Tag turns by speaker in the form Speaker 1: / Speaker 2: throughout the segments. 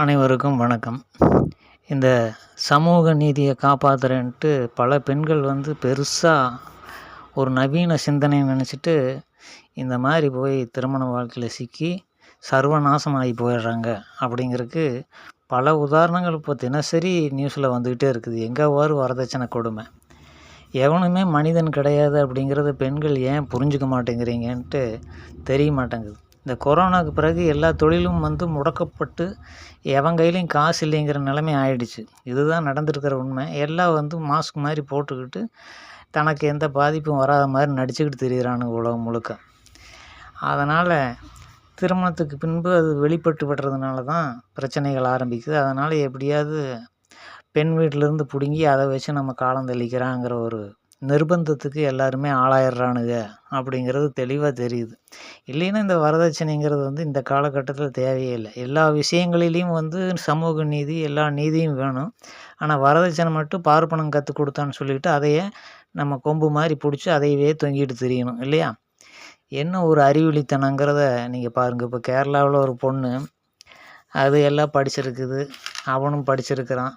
Speaker 1: அனைவருக்கும் வணக்கம். இந்த சமூக நீதியை காப்பாற்றுறேன்ட்டு பல பெண்கள் வந்து பெருசாக ஒரு நவீன சிந்தனையை நினச்சிட்டு இந்த மாதிரி போய் திருமண வாழ்க்கையில் சிக்கி சர்வநாசமாகி போயிடுறாங்க அப்படிங்கிறதுக்கு பல உதாரணங்கள் இப்போ தினசரி நியூஸில் வந்துக்கிட்டே இருக்குது. எங்கே வாரு வரதட்சணை கொடுமை. எவனுமே மனிதன் கிடையாது அப்படிங்கிறத பெண்கள் ஏன் புரிஞ்சுக்க மாட்டேங்கிறீங்கன்ட்டு தெரிய மாட்டேங்குது. இந்த கொரோனாவுக்கு பிறகு எல்லா தொழிலும் வந்து முடக்கப்பட்டு எவன் கையிலையும் காசு இல்லைங்கிற நிலைமை ஆயிடுச்சு. இதுதான் நடந்திருக்கிற உண்மை. எல்லாம் வந்து மாஸ்க் மாதிரி போட்டுக்கிட்டு தனக்கு எந்த பாதிப்பும் வராத மாதிரி நடிச்சுக்கிட்டு திரியிறானுங்க உலகம் முழுக்க. அதனால் திருமணத்துக்கு பின்பு அது வெளிப்பட்டு விடுறதுனால தான் பிரச்சனைகள் ஆரம்பிக்குது. அதனால் எப்படியாவது பெண் வீட்டிலேருந்து பிடுங்கி அதை வச்சு நம்ம காலம் தெளிக்கிறாங்கிற ஒரு நிர்பந்தத்துக்கு எல்லாருமே ஆளாயிடுறானுங்க அப்படிங்கிறது தெளிவாக தெரியுது. இல்லைன்னா இந்த வரதட்சணைங்கிறது வந்து இந்த காலகட்டத்தில் தேவையே இல்லை. எல்லா விஷயங்களிலையும் வந்து சமூக நீதி எல்லா நீதியும் வேணும். ஆனால் வரதட்சணை மட்டும் பார்ப்பனம் கற்றுக் கொடுத்தான்னு சொல்லிட்டு அதையே நம்ம கொம்பு மாதிரி பிடிச்சி அதையவே தொங்கிட்டு திரியணும் இல்லையா? என்ன ஒரு அறிவிலித்தனங்கிறத நீங்கள் பாருங்கள் இப்போ கேரளாவில் ஒரு பொண்ணு அது எல்லாம் படிச்சிருக்குது. அவனும் படிச்சிருக்கிறான்.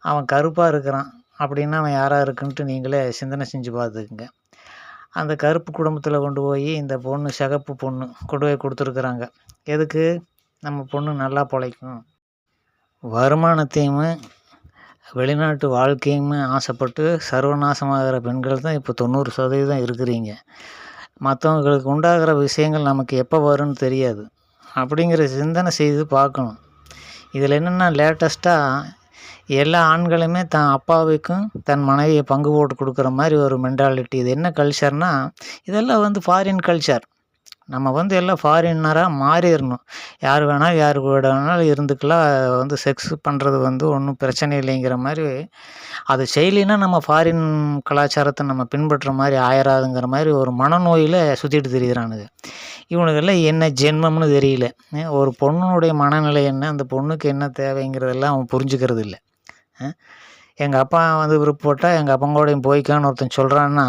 Speaker 1: அவன் கருப்பாக இருக்கிறான். அப்படின்னா அவன் யாராக இருக்குன்ட்டு நீங்களே சிந்தனை செஞ்சு பார்த்துக்குங்க. அந்த கருப்பு குடும்பத்தில் கொண்டு போய் இந்த பொண்ணு சிகப்பு பொண்ணு கொண்டு போய் கொடுத்துருக்குறாங்க. எதுக்கு? நம்ம பொண்ணு நல்லா பிழைக்கும் வருமானத்தையும் வெளிநாட்டு வாழ்க்கையுமே ஆசைப்பட்டு சர்வநாசமாகிற பெண்கள் தான் இப்போ தொண்ணூறு சதவீதம் இருக்கிறீங்க. மற்றவங்களுக்கு உண்டாகிற விஷயங்கள் நமக்கு எப்போ வரும்னு தெரியாது. அப்படிங்கிற சிந்தனை செய்து பார்க்கணும். இதில் என்னென்னா லேட்டஸ்ட்டாக எல்லா ஆண்களுமே தான் அப்பாவுக்கும் தன் மனைவியை பங்கு போட்டு கொடுக்குற மாதிரி ஒரு மென்டாலிட்டி இது என்ன கல்ச்சர்னால் இதெல்லாம் வந்து ஃபாரின் கல்ச்சர் நம்ம வந்து எல்லாம் ஃபாரினராக மாறிடணும். யார் வேணால் யார் கூட வேணாலும் இருந்துக்கலாம். வந்து செக்ஸ் பண்ணுறது வந்து ஒன்றும் பிரச்சனை இல்லைங்கிற மாதிரி. அது செய்யலைன்னா நம்ம ஃபாரின் கலாச்சாரத்தை நம்ம பின்பற்றுற மாதிரி ஆயிராதுங்கிற மாதிரி ஒரு மனநோயில் சுற்றிட்டு திரிகிறானுங்க இவனுக்கெல்லாம் என்ன ஜென்மம்னு தெரியல. ஒரு பொண்ணுடைய மனநிலை என்ன? அந்த பொண்ணுக்கு என்ன தேவைங்கிறதெல்லாம் அவன் புரிஞ்சுக்கிறது இல்லை எங்கள் அப்பா வந்து விருப்பப்பட்டால் எங்கள் அப்பங்கூடையும் போய்க்கான்னு ஒருத்தன் சொல்கிறான்னா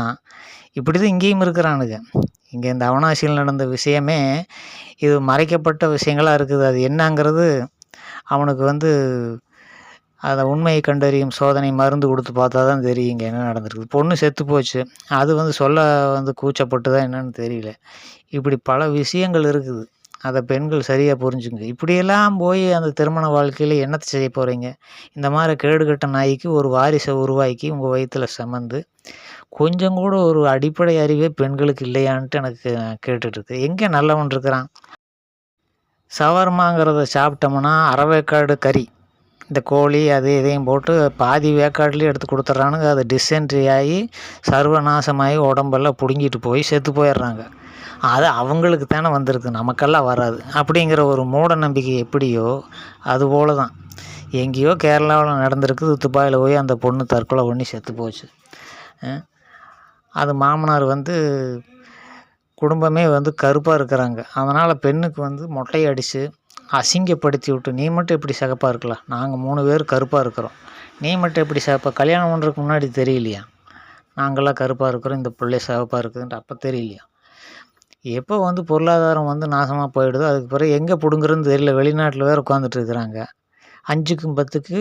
Speaker 1: இப்படி தான் இங்கேயும் இருக்கிறானுங்க. இங்கே இந்த அவனாசியில் நடந்த விஷயமே இது மறைக்கப்பட்ட விஷயங்களாக இருக்குது. அது என்னங்கிறது அவனுக்கு வந்து அதை உண்மையை கண்டறியும் சோதனை மருந்து கொடுத்து பார்த்தா தான் தெரியும் இங்கே என்ன நடந்திருக்கு பொண்ணு செத்து போச்சு. அது வந்து சொல்ல வந்து கூச்சப்பட்டு தான் என்னன்னு தெரியல. இப்படி பல விஷயங்கள் இருக்குது. அதை பெண்கள் சரியாக புரிஞ்சுங்க. இப்படியெல்லாம் போய் அந்த திருமண வாழ்க்கையில் என்னத்தை செய்ய போகிறீங்க இந்த மாதிரி கேடுகட்ட நாய்க்கு ஒரு வாரிசை உருவாக்கி உங்கள் வயிற்றில் சமந்து கொஞ்சம் கூட ஒரு அடிப்படை அறிவே பெண்களுக்கு இல்லையான்ட்டு எனக்கு கேட்டுட்ருக்கு எங்கே நல்லவன் இருக்கிறான்? சவர்மாங்கிறத சாப்பிட்டோம்னா அரை வேக்காடு கறி. இந்த கோழி அது இதையும் போட்டு பாதி வேக்காட்லேயும் எடுத்து கொடுத்துட்றானுங்க. அது டிசென்ட்ரி ஆகி சர்வநாசமாகி உடம்பெல்லாம் பிடுங்கிட்டு போய் செத்து போயிடுறாங்க. அது அவங்களுக்கு தானே வந்திருக்கு. நமக்கெல்லாம் வராது. அப்படிங்கிற ஒரு மூட நம்பிக்கை எப்படியோ அதுபோல் தான் எங்கேயோ கேரளாவில் நடந்திருக்குது துபாயில் போய் அந்த பொண்ணு தற்கொலை பண்ணி செத்து போச்சு. அது மாமனார் வந்து குடும்பமே வந்து கருப்பாக இருக்கிறாங்க. அதனால் பெண்ணுக்கு வந்து மொட்டையை அடித்து அசிங்கப்படுத்தி விட்டு நீ மட்டும் எப்படி சிகப்பாக இருக்கலாம் நாங்கள் மூணு பேர் கருப்பாக இருக்கிறோம். நீ மட்டும் எப்படி சிகப்பாக கல்யாணம் பண்ணுறதுக்கு முன்னாடி தெரியலையா? நாங்களாம் கருப்பாக இருக்கிறோம். இந்த பிள்ளை சிகப்பாக இருக்குதுன்ட்டு அப்போ தெரியலையா? எப்போ வந்து பொருளாதாரம் வந்து நாசமாக போயிடுதோ அதுக்கு பிறகு எங்கே பிடுங்குறதுன்னு தெரியல. வெளிநாட்டில் வேறு உட்காந்துட்டு இருக்கிறாங்க அஞ்சுக்கும் பத்துக்கு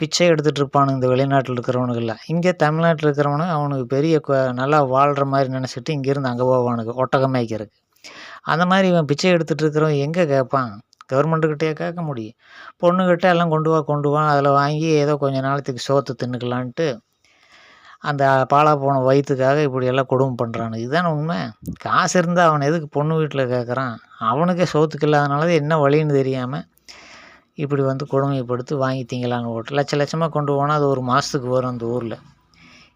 Speaker 1: பிச்சை எடுத்துகிட்டு இருப்பானுங்க இந்த வெளிநாட்டில் இருக்கிறவனுங்கெல்லாம் இங்கே தமிழ்நாட்டில் இருக்கிறவனுங்க அவனுக்கு பெரிய நல்லா வாழ்கிற மாதிரி நினச்சிட்டு இங்கேருந்து அங்கே போவானுங்க ஒட்டகம் மேய்க்கிறதுக்கு அந்த மாதிரி இவன் பிச்சை எடுத்துகிட்டு இருக்கிறவன் எங்கே கேட்பான்? கவர்மெண்ட்டுக்கிட்டே கேட்க முடியும். பொண்ணுக்கிட்ட எல்லாம் கொண்டு வா கொண்டு வா அதில் வாங்கி ஏதோ கொஞ்ச நாளத்துக்கு சோத்து தின்னுக்கலான்ட்டு அந்த பாலா போன வயிற்றுக்காக இப்படியெல்லாம் கொடுமை பண்ணுறானு இதுதானே உண்மை? காசு இருந்தால் அவன் எதுக்கு பொண்ணு வீட்டில் கேட்குறான் அவனுக்கே சோத்துக்கு இல்லாதனால என்ன வழின்னு தெரியாமல் இப்படி வந்து கொடுமைப்படுத்தி வாங்கி திங்கலான்னு ஓட்டு. லட்ச லட்சமாக கொண்டு போனால் அது ஒரு மாதத்துக்கு வரும் அந்த ஊரில்.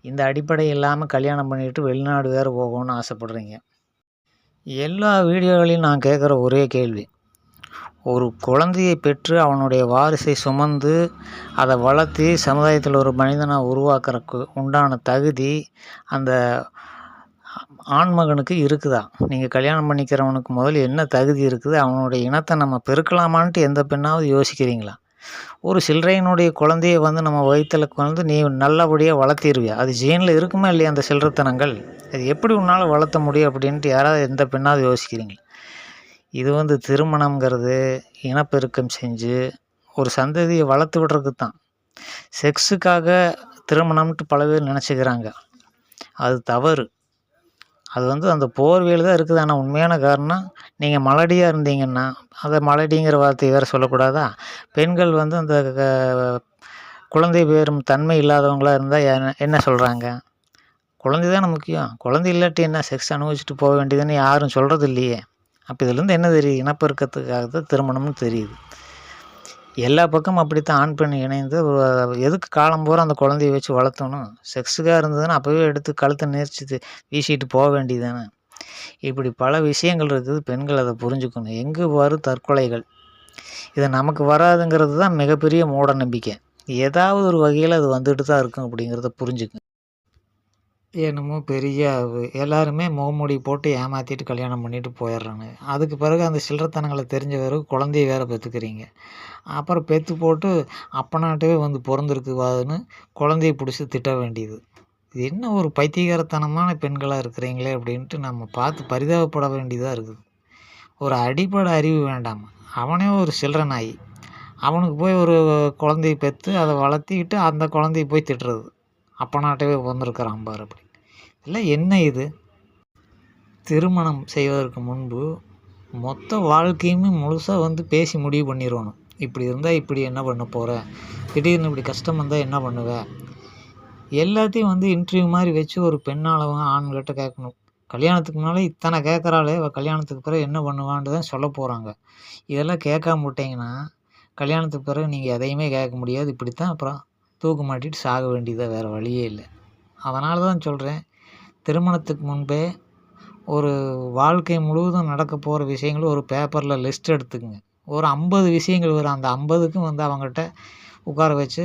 Speaker 1: இந்த அடிப்படை இல்லாமல் கல்யாணம் பண்ணிவிட்டு வெளிநாடு வேறு போகணும்னு ஆசைப்பட்றீங்க. எல்லா வீடியோகளையும் நான் கேட்குற ஒரே கேள்வி. ஒரு குழந்தையை பெற்று அவனுடைய வாரிசை சுமந்து அதை வளர்த்தி சமுதாயத்தில் ஒரு மனிதனாக உருவாக்குறக்கு உண்டான தகுதி அந்த ஆண்மகனுக்கு இருக்குதா? நீங்கள் கல்யாணம் பண்ணிக்கிறவனுக்கு முதல்ல என்ன தகுதி இருக்குது? அவனுடைய இனத்தை நம்ம பெருக்கலாமான்ட்டு எந்த பெண்ணாவது யோசிக்கிறீங்களா? ஒரு சில்லறையினுடைய குழந்தைய வந்து நம்ம வயிற்றில் வந்து நீ நல்லபடியாக வளர்த்திடுவியா அது ஜீனில் இருக்குமா இல்லையா அந்த சில்லறத்தனங்கள்? அது எப்படி உன்னால் வளர்த்த முடியும் அப்படின்ட்டு யாராவது எந்த பெண்ணாவது யோசிக்கிறீங்களா? இது வந்து திருமணங்கிறது இனப்பெருக்கம் செஞ்சு ஒரு சந்ததியை வளர்த்து விடுறதுக்கு தான். செக்ஸுக்காக திருமணம்ன்ட்டு பல பேர் நினச்சிக்கிறாங்க. அது தவறு. அது வந்து அந்த போர்வையில் தான் இருக்குது. ஆனால் உண்மையான காரணம் நீங்கள் மலடியாக இருந்தீங்கன்னா அதை மலடிங்கிற வார்த்தையை வேறு சொல்லக்கூடாதா? பெண்கள் வந்து அந்த க- குழந்தை பேரும் தன்மை இல்லாதவங்களா இருந்தால் என்ன என்ன சொல்கிறாங்க குழந்தை தானே முக்கியம். குழந்தை இல்லாட்டி என்ன? செக்ஸ் அனுபவிச்சுட்டு போக வேண்டியதுன்னு யாரும் சொல்கிறது இல்லையே அப்போ இதுலேருந்து என்ன தெரியுது? இனப்பெருக்கத்துக்காக தான் திருமணம்னு தெரியுது. எல்லா பக்கமும் அப்படித்தான் ஆண் பெண் இணைந்து எதுக்கு காலம் பூரா அந்த குழந்தைய வச்சு வளர்த்தணும்? செக்ஸுக்காக இருந்ததுன்னா அப்போவே எடுத்து கழுத்தை நெரிச்சு வீசிட்டு போக வேண்டியதானே இப்படி பல விஷயங்கள் இருக்குது. பெண்கள் அதை புரிஞ்சுக்கணும். எங்கே வரும் தற்கொலைகள். இது நமக்கு வராதுங்கிறது தான் மிகப்பெரிய மூட நம்பிக்கை ஏதாவது ஒரு வகையில் அது வந்துட்டு தான் இருக்கும் அப்படிங்கிறத புரிஞ்சுக்கணும். என்னமோ பெரிய எல்லாருமே முகமூடி போட்டு ஏமாற்றிட்டு கல்யாணம் பண்ணிட்டு போயிடுறாங்க. அதுக்கு பிறகு அந்த சில்லறத்தனங்களை தெரிஞ்ச பிறகு குழந்தைய வேற பெற்றுக்கிறீங்க அப்புறம் பெற்று போட்டு அப்பனாட்டவே வந்து பிறந்திருக்குவாதுன்னு குழந்தைய பிடிச்சி திட்ட வேண்டியது. இது என்ன ஒரு பைத்தியகாரத்தனமான பெண்களாக இருக்கிறீங்களே அப்படின்ட்டு நம்ம பார்த்து பரிதாபப்பட வேண்டியதாக இருக்குது. ஒரு அடிப்படை அறிவு வேண்டாம். அவனே ஒரு சில்லற நாய் அவனுக்கு போய் ஒரு குழந்தைய பெற்று அதை வளர்த்திக்கிட்டு அந்த குழந்தைய போய் திட்டுறது. அப்பனாட்டவே பிறந்திருக்கிறான் பாரு அப்படி. இல்லை என்ன இது? திருமணம் செய்வதற்கு முன்பு மொத்த வாழ்க்கையுமே முழுசாக வந்து பேசி முடிவு பண்ணிடணும் இப்படி இருந்தால் இப்படி என்ன பண்ண போகிற திடீர்னு இப்படி கஷ்டம் வந்தால் என்ன பண்ணுவ? எல்லாத்தையும் வந்து இன்டர்வியூ மாதிரி வச்சு ஒரு பெண்ணாளவங்க ஆண்கிட்ட கேட்கணும். கல்யாணத்துக்கு முன்னாலே இத்தனை கேட்குறாளே இவள் கல்யாணத்துக்கு பிறகு என்ன பண்ணுவான்ட்டு தான் சொல்ல போகிறாங்க இதெல்லாம் கேட்காம விட்டிங்கன்னா கல்யாணத்துக்கு பிறகு நீங்கள் எதையுமே கேட்க முடியாது. இப்படி தான் அப்புறம் தூக்கு மாட்டிட்டு சாக வேண்டியதாக வேறு வழியே இல்லை. அதனால தான் சொல்கிறேன் திருமணத்துக்கு முன்பே ஒரு வாழ்க்கை முழுவதும் நடக்க போகிற விஷயங்களும் ஒரு பேப்பரில் லிஸ்ட் எடுத்துக்கங்க. ஒரு ஐம்பது விஷயங்கள் வரும். அந்த ஐம்பதுக்கும் வந்து அவங்ககிட்ட உட்கார வச்சு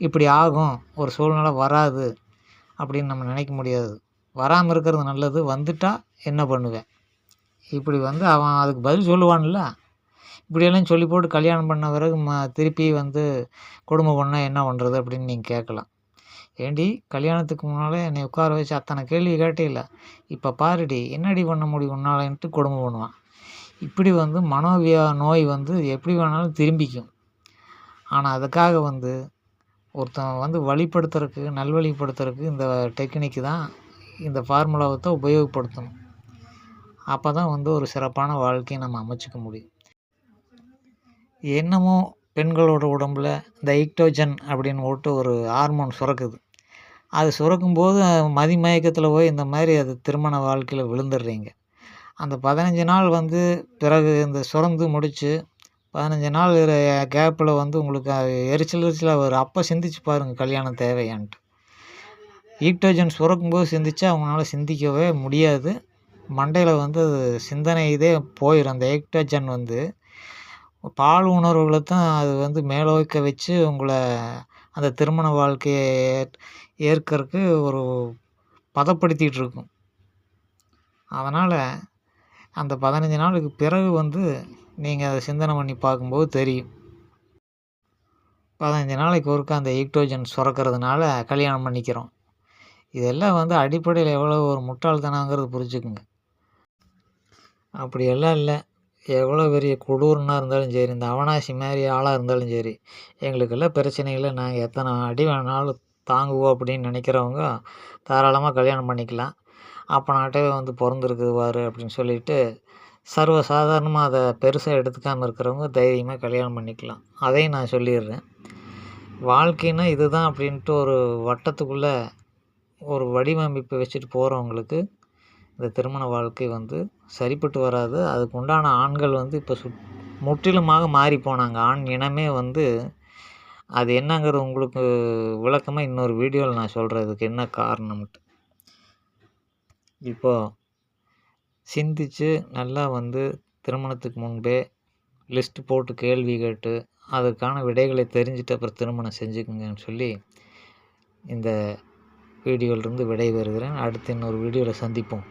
Speaker 1: இப்படி ஆகும் ஒரு சூழ்நிலை வராது அப்படின்னு நம்ம நினைக்க முடியாது. வராமல் இருக்கிறது நல்லது. வந்துட்டால் என்ன பண்ணுவேன்? இப்படி வந்து அவன் அதுக்கு பதில் சொல்லுவான்ல. இப்படியெல்லாம் சொல்லி போட்டு கல்யாணம் பண்ண பிறகு ம திருப்பி வந்து கொடுமை பண்ணால் என்ன பண்ணுறது அப்படின்னு நீங்கள் கேட்கலாம். ஏண்டி கல்யாணத்துக்கு முன்னால் என்னை உட்கார வச்சு அத்தனை கேள்வி கேட்டே இப்போ பாருடி என்னடி பண்ண முடியும் உன்னாலன்ட்டு குடும்பம் பண்ணுவான் இப்படி வந்து மனோவியா நோய் வந்து எப்படி வேணாலும் திரும்பிக்கும். ஆனால் அதுக்காக வந்து ஒருத்தன் வந்து வழிப்படுத்துறதுக்கு நல்வழிப்படுத்துறதுக்கு இந்த டெக்னிக்கு தான் இந்த ஃபார்முலாவை தான் உபயோகப்படுத்தணும். அப்போ தான் வந்து ஒரு சிறப்பான வாழ்க்கையை நம்ம அமைச்சிக்க முடியும். என்னமோ பெண்களோட உடம்புல இந்த ஈக்டோஜன் அப்படின்னு போட்டு ஒரு ஹார்மோன் சுரக்குது. அது சுரக்கும்போது மதி மயக்கத்தில் போய் இந்த மாதிரி அது திருமண வாழ்க்கையில் விழுந்துடுறீங்க. அந்த பதினஞ்சு நாள் வந்து பிறகு இந்த சுரந்து முடித்து பதினஞ்சு நாள் கேப்பில் வந்து உங்களுக்கு எரிச்சல் எரிச்சலாக வரும். அப்போ சிந்திச்சு பாருங்கள் கல்யாணம் தேவையான்ட்டு. ஈக்டோஜன் சுரக்கும்போது சிந்திச்சா அவங்களால சிந்திக்கவே முடியாது. மண்டையில் வந்து அது சிந்தனை இதே போயிடும் அந்த ஈக்டோஜன் வந்து பால் உணர்வுகளை தான் அது வந்து மேலோக்க வச்சு உங்களை அந்த திருமண வாழ்க்கையை ஏற் ஏற்கறக்கு ஒரு பதப்படுத்திகிட்ருக்கும் அதனால் அந்த பதினஞ்சு நாளுக்கு பிறகு வந்து நீங்கள் அதை சிந்தனை பண்ணி பார்க்கும்போது தெரியும். பதினஞ்சு நாளைக்கு ஒருக்கா அந்த ஈக்டோஜன் சுரக்கிறதுனால கல்யாணம் பண்ணிக்கிறோம். இதெல்லாம் வந்து அடிப்படையில் எவ்வளோ ஒரு முட்டாள்தனங்கிறது புரிஞ்சுக்குங்க. அப்படியெல்லாம் இல்லை. எவ்வளோ பெரிய கொடூரனாக இருந்தாலும் சரி இந்த அவனாசி மாதிரி ஆளாக இருந்தாலும் சரி எங்களுக்கெல்லாம் பிரச்சனைகளை நாங்கள் எத்தனை அடி வேணாலும் தாங்குவோம் அப்படின்னு நினைக்கிறவங்க தாராளமாக கல்யாணம் பண்ணிக்கலாம். அப்பனாட்டவே வந்து பிறந்துருக்குது பாரு அப்படின்னு சொல்லிட்டு சர்வ சாதாரணமாக அதை பெருசாக எடுத்துக்காமல் இருக்கிறவங்க தைரியமாக கல்யாணம் பண்ணிக்கலாம். அதையும் நான் சொல்லிடுறேன். வாழ்க்கைன்னா இதுதான் அப்படின்ட்டு ஒரு வட்டத்துக்குள்ளே ஒரு வடிவமைப்பு வச்சுட்டு போகிறவங்களுக்கு இந்த திருமண வாழ்க்கை வந்து சரிப்பட்டு வராது. அதுக்கு உண்டான ஆண்கள் வந்து இப்போ சு முற்றிலுமாக மாறி போனாங்க. ஆண் இனமே வந்து அது என்னங்கிறது உங்களுக்கு விளக்கமாக இன்னொரு வீடியோவில் நான் சொல்கிறதுக்கு இதுக்கு என்ன காரணம்ட்டு இப்போது சிந்திச்சு நல்லா வந்து திருமணத்துக்கு முன்பே லிஸ்ட்டு போட்டு கேள்வி கேட்டு அதுக்கான விடைகளை தெரிஞ்சுட்டு அப்புறம் திருமணம் செஞ்சுக்குங்கன்னு சொல்லி இந்த வீடியோவிலிருந்து விடை பெறுகிறேன் அடுத்து இன்னொரு வீடியோவில் சந்திப்போம்.